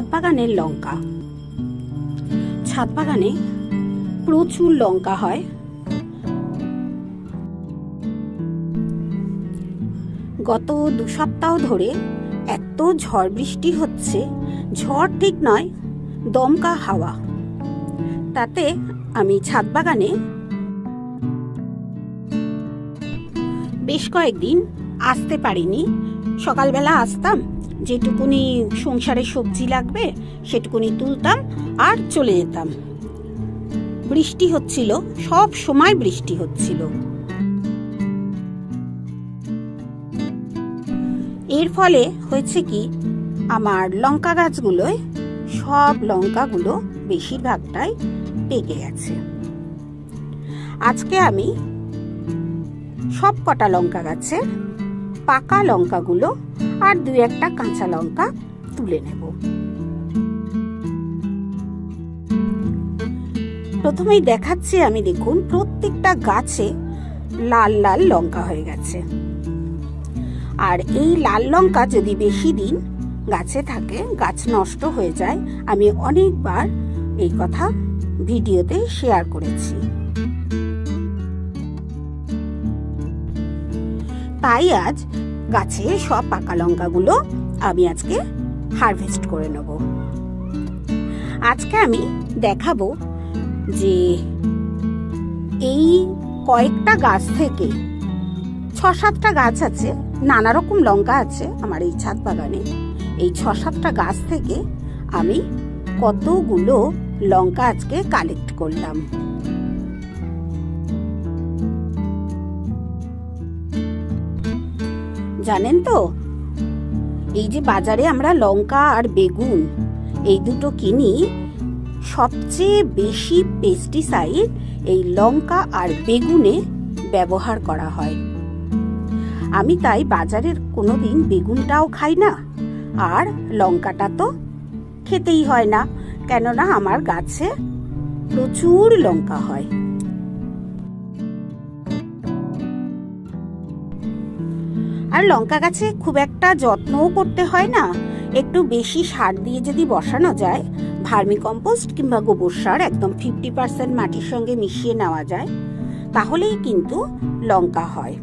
ছাদ বাগানের লঙ্কা। ছাদ বাগানে প্রচুর লঙ্কা হয়। গত দু সপ্তাহ ধরে এত ঝড় বৃষ্টি হচ্ছে, ঝড় ঠিক নয়, দমকা হাওয়া। তাতে আমি ছাদ বাগানে বেশ কয়েকদিন আসতে পারিনি। সকালবেলা আসতাম যেটুকুনি সংসারে সবজি লাগবে, সেটুকুনি তুলতাম আর চলে যেতাম। বৃষ্টি হচ্ছিল, সব সময় বৃষ্টি হচ্ছিল। এর ফলে হয়েছে কি, আমার লঙ্কা গাছগুলোয় সব লঙ্কাগুলো বেশিরভাগটাই পেকে গেছে। আজকে আমি সব কটা লঙ্কা গাছের পাকা লঙ্কাগুলো আর দু একটা কাঁচা লঙ্কা তুলে নেব। প্রথমেই দেখাচ্ছি আমি, দেখুন, প্রত্যেকটা গাছে লাল লাল লঙ্কা হয়ে গেছে। আর এই লাল লঙ্কা যদি বেশি দিন গাছে থাকে, গাছ নষ্ট হয়ে যায়, আমি অনেকবার এই কথা ভিডিওতে শেয়ার করেছি। তাই আজ গাছে সব পাকা লঙ্কাগুলো আমি আজকে হারভেস্ট করে নেব। আজকে আমি দেখাবো যে এই কয়েকটা গাছ থেকে ছ সাতটা গাছ আছে নানা রকম লঙ্কা আছে আমার এই ছাদ বাগানে। এই ছ সাতটা গাছ থেকে আমি কতগুলো লঙ্কা আজকে কালেক্ট করলাম। জানেন তো? এই যে বাজারে আমরা লঙ্কা আর বেগুন, এই দুটো কিনি, সবচেয়ে বেশি পেস্টিসাইড এই লঙ্কা আর বেগুনে ব্যবহার করা হয়। আমি তাই বাজারের কোনো দিন বেগুনটাও খাই না, আর লঙ্কাটা তো খেতেই হয় না, কেননা আমার গাছে প্রচুর লঙ্কা হয়। আর লঙ্কা গাছে খুব একটা যত্নও করতে হয় না। একটু বেশি সার দিয়ে যদি বসানো যায় ভার্মি কম্পোস্ট কিংবা গোবর সার একদম ফিফটি পার্সেন্ট মাটির সঙ্গে মিশিয়ে নেওয়া যায়, তাহলেই কিন্তু লঙ্কা হয়।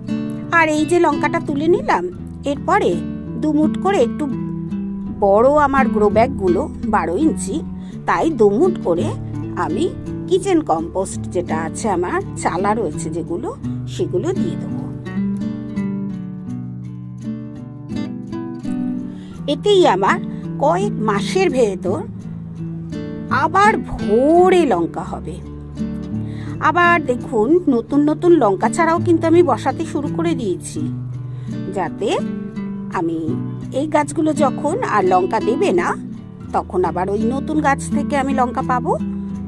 আর এই যে লঙ্কাটা তুলে নিলাম, এরপরে দুমুট করে একটু বড় আমার গ্রো ব্যাগগুলো বারো ইঞ্চি, তাই দুমুট করে আমি কিচেন কম্পোস্ট যেটা আছে আমার, চালা রয়েছে যেগুলো, সেগুলো দিয়ে দেবো। এতেই আমার কয়েক মাসের ভেতর আবার ভোরে লঙ্কা হবে। আবার দেখুন, নতুন নতুন লঙ্কা ছাড়াও কিন্তু আমি বসাতে শুরু করে দিয়েছি। যাতে আমি এই গাছগুলো যখন আর লঙ্কা দেবে না, তখন আবার ওই নতুন গাছ থেকে আমি লঙ্কা পাবো।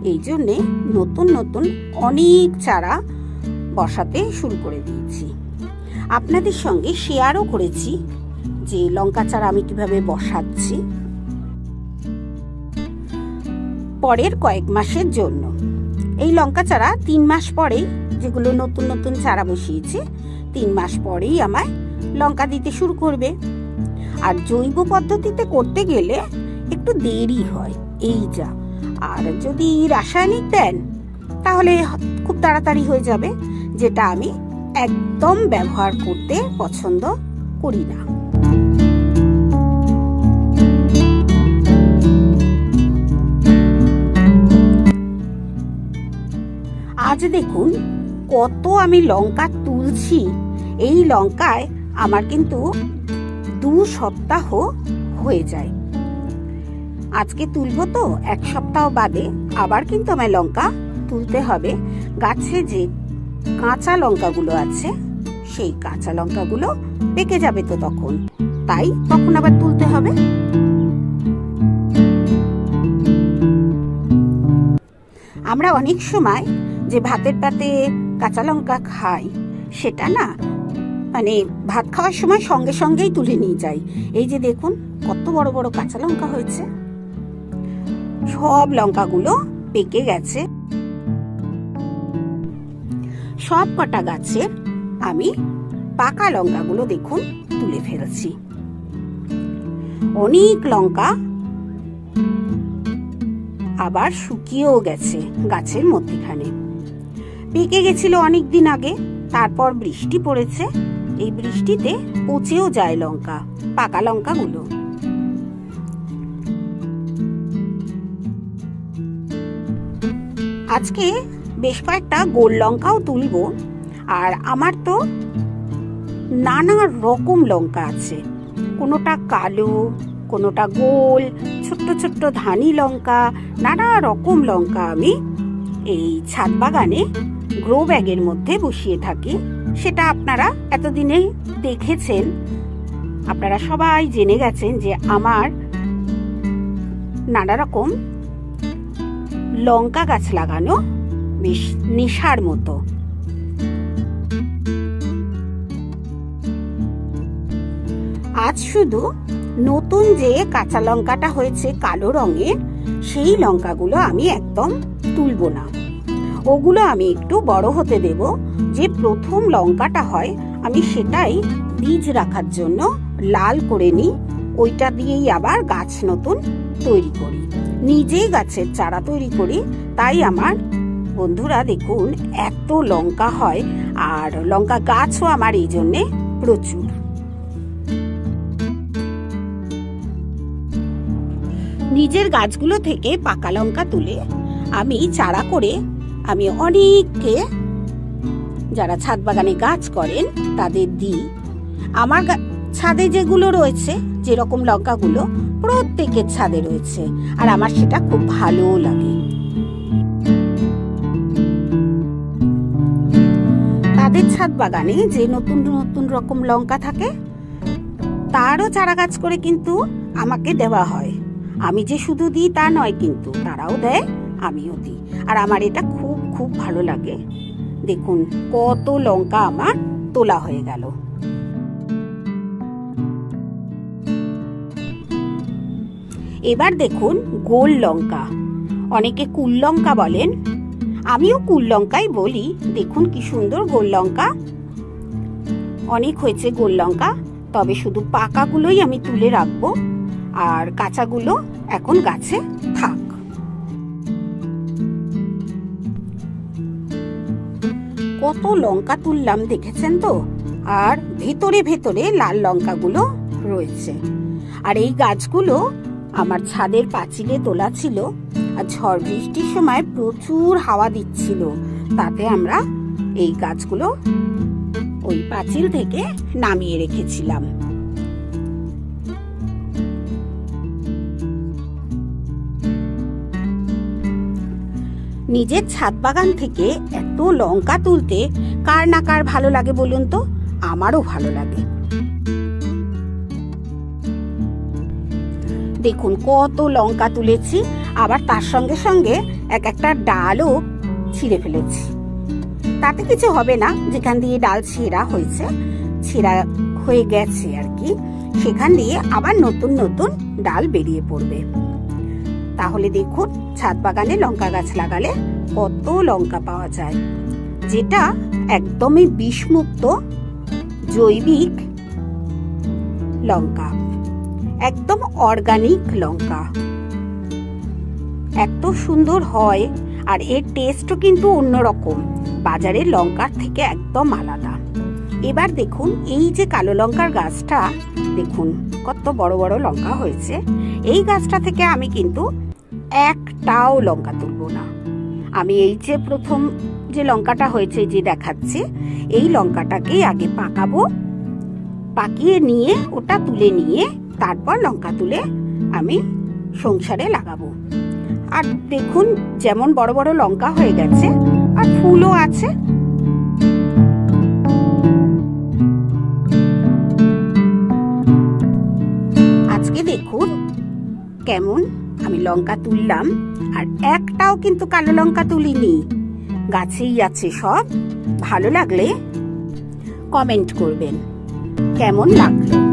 এই জন্যে নতুন নতুন অনেক চারা বসাতে শুরু করে দিয়েছি। আপনাদের সঙ্গে শেয়ারও করেছি। যে লঙ্কা চারা আমি কীভাবে বসাচ্ছি। পরের কয়েক মাসের জন্য। এই লঙ্কা চারা তিন মাস পরেই যেগুলো নতুন নতুন চারা বসিয়েছি, তিন মাস পরেই আমায় লঙ্কা দিতে শুরু করবে। আর জৈব পদ্ধতিতে করতে গেলে একটু দেরি হয়, এই যা। আর যদি রাসায়নিক দেন, তাহলে খুব তাড়াতাড়ি হয়ে যাবে, যেটা আমি একদম ব্যবহার করতে পছন্দ করি না। আজ দেখুন, কত আমি লঙ্কা তুলছি। এই লঙ্কায় আমার কিন্তু দু সপ্তাহ হয়ে যায়। আজকে তুলবো তো এক সপ্তাহ বাদে আবার কিন্তু আমার লঙ্কা তুলতে হবে। গাছে যে কাঁচা লঙ্কাগুলো আছে, সেই কাঁচা লঙ্কাগুলো পেকে যাবে তো তখন। তাই তখন আবার তুলতে হবে। আমরা অনেক সময় যে ভাতের পাতে কাঁচা লঙ্কা খাই, সেটা না মানে ভাত খাওয়ার সময় সঙ্গে সঙ্গেই তুলে নিয়ে যাই। এই যে দেখুন, কত বড় বড় কাঁচা লঙ্কা হয়েছে। সব লঙ্কাগুলো পেকে গেছে। সব কটা গাছের আমি পাকা লঙ্কাগুলো দেখুন তুলে ফেলছি। অনেক লঙ্কা আবার শুকিয়েও গেছে গাছের মধ্যেখানে। পেকে গেছিল অনেক দিন আগে। তারপর বৃষ্টি পড়েছে। এই বৃষ্টিতে পচেও যায় লঙ্কা, পাকা লঙ্কাগুলো। আজকে বেশ কয়েকটা গোল লঙ্কাও তুলব। আর আমার তো নানা রকম লঙ্কা আছে। কোনোটা কালো, কোনোটা গোল, ছোট্ট ছোট্ট ধানি লঙ্কা, নানা রকম লঙ্কা আমি এই ছাদ বাগানে গ্রো ব্যাগের মধ্যে বসিয়ে থাকি, সেটা আপনারা এতদিনে দেখেছেন। আপনারা সবাই জেনে গেছেন যে আমার নানা রকম লঙ্কা গাছ লাগানো বেশ নেশার মতো। আজ শুধু নতুন যে কাঁচা লঙ্কাটা হয়েছে কালো রঙের, সেই লঙ্কাগুলো আমি একদম তুলবো না। ওগুলো আমি একটু বড় হতে দেব। যে প্রথম লঙ্কাটা হয়, আমি সেটাই বীজ রাখার জন্য লাল করে নিই। ওইটা দিয়েই আবার গাছ নতুন তৈরি করি। নিজেই গাছের চারা তৈরি করি। তাই আমার বন্ধুরা দেখুন, এত লঙ্কা হয় আর লঙ্কা গাছও আমার এই জন্যে প্রচুর। নিজের গাছগুলো থেকে পাকা লঙ্কা তুলে আমি চারা করে আমি অনেককে যারা ছাদ বাগানে গাছ করেন, তাদের দিই। আমার ছাদে যেগুলো রয়েছে, যেরকম লঙ্কাগুলো, প্রত্যেকের ছাদে রয়েছে, আর আমার সেটা খুব ভালোও লাগে। তাদের ছাদ বাগানে যে নতুন নতুন রকম লঙ্কা থাকে, তারও চারা গাছ করে কিন্তু আমাকে দেওয়া হয়। আমি যে শুধু দিই তা নয় কিন্তু, তারাও দেয়, আমিও দিই। আর আমার এটা খুব খুব ভালো লাগে। দেখুন, কত লঙ্কা আমার তোলা হয়ে গেল। এবার দেখুন, গোল লঙ্কা। অনেকে কুল লঙ্কা বলেন। আমিও কুল লঙ্কাই বলি। দেখুন কি সুন্দর গোল লঙ্কা। অনেক হয়েছে গোল লঙ্কা। তবে শুধু পাকাগুলোই আমি তুলে রাখব। আর কাঁচাগুলো এখন গাছে থাক। কত লঙ্কা তুললাম দেখেছেন তো? আর ভেতরে ভেতরে লাল লঙ্কাগুলো রয়েছে। আর এই গাছগুলো আমার ছাদের পাঁচিলে তোলা ছিল আর ঝড় বৃষ্টির সময় প্রচুর হাওয়া দিচ্ছিল। তাতে আমরা এই গাছগুলো ওই পাঁচিল থেকে নামিয়ে রেখেছিলাম। নিজের ছাদ বাগান থেকে এত লঙ্কা তুলতে কার না কার ভালো লাগে বলুন তো? আমারও ভালো লাগে। দেখুন কত লঙ্কা তুলেছি, আবার তার সঙ্গে সঙ্গে এক একটা ডালও ছিঁড়ে ফেলেছি। তাতে কিছু হবে না, যেখান দিয়ে ডাল ছেঁড়া হয়েছে, ছেঁড়া হয়ে গেছে আর কি, সেখান দিয়ে আবার নতুন নতুন ডাল বেরিয়ে পড়বে। তাহলে দেখুন, ছাদ বাগানে লঙ্কা গাছ লাগালে কত লঙ্কা পাওয়া যায়। যেটা একদমই বিষমুক্ত, জৈবিক লঙ্কা। একদম অর্গানিক লঙ্কা। এত সুন্দর হয় আর এর টেস্টও কিন্তু অন্যরকম। বাজারের লঙ্কার থেকে একদম আলাদা। এবার দেখুন এই যে কালো লঙ্কার গাছটা, দেখুন কত বড় বড় লঙ্কা হয়েছে। এই গাছটা থেকে আমি কিন্তু একটাও লঙ্কা তুলব না। আমি এই যে প্রথম যে লঙ্কাটা হয়েছে যে দেখাচ্ছে, এই লঙ্কাটাকেই আগে পাকাবো, পাকিয়ে নিয়ে ওটা তুলে নিয়ে তারপর লঙ্কা তুলে আমি সংসারে লাগাবো। আর দেখুন যেমন বড় বড় লঙ্কা হয়ে গেছে, আর ফুলও আছে। আজকে দেখুন। কেমন? আমি লঙ্কা তুললাম, আর একটাও কিন্তু কালো লঙ্কা তুলিনি। গাছেই আছে সব, ভালো লাগলে কমেন্ট করবেন। কেমন লাগল?